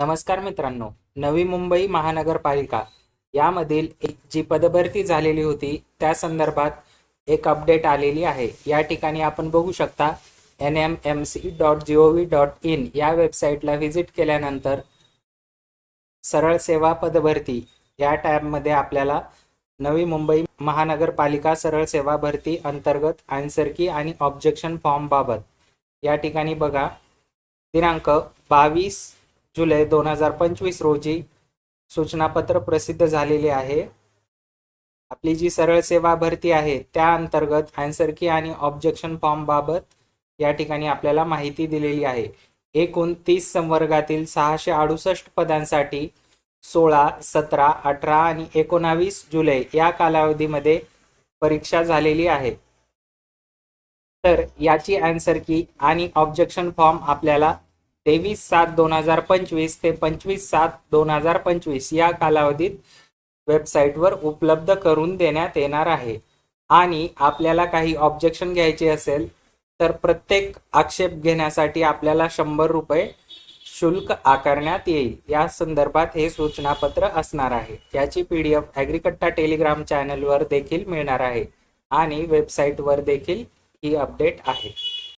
नमस्कार मित्रांनो नवी मुंबई महानगरपालिका यामधील एक जी पदभरती झालेली होती त्या संदर्भात एक अपडेट आलेली आहे. या ठिकाणी आपण बघू शकता N M M C dot G O V dot in या वेबसाईटला व्हिजिट केल्यानंतर सरळ सेवा पदभरती या टॅबमध्ये आपल्याला नवी मुंबई महानगरपालिका सरळ सेवा भरती अंतर्गत आन्सर की आणि ऑब्जेक्शन फॉर्म बाबत या ठिकाणी बघा. दिनांक बावीस जुलै दोन हजार पंचवीस रोजी सूचनापत्र प्रसिद्ध झालेले आहे. आपली जी सरळ सेवा भरती आहे त्या अंतर्गत आन्सर की आणि ऑब्जेक्शन फॉर्म बाबत या ठिकाणी आपल्याला माहिती दिलेली आहे. एकूण तीस संवर्गातील सहाशे अडुसष्ट पदांसाठी सोळा सतरा अठरा आणि एकोणावीस जुलै या कालावधीमध्ये परीक्षा झालेली आहे. तर याची आन्सर की आणि ऑब्जेक्शन फॉर्म आपल्याला तेवीस सात दोन हजार पंचवीस ते पंचवीस सात दोन हजार पंचवीस या कालावधीत वेबसाईटवर उपलब्ध करून देण्यात येणार आहे. आणि आपल्याला काही ऑब्जेक्शन घ्यायचे असेल तर प्रत्येक आक्षेप घेण्यासाठी आपल्याला शंभर रुपये शुल्क आकारण्यात येईल. या संदर्भात हे सूचनापत्र असणार आहे. याची पी डी एफ ॲग्रिकट्टा टेलिग्राम चॅनलवर देखील मिळणार आहे आणि वेबसाईटवर देखील ही अपडेट आहे.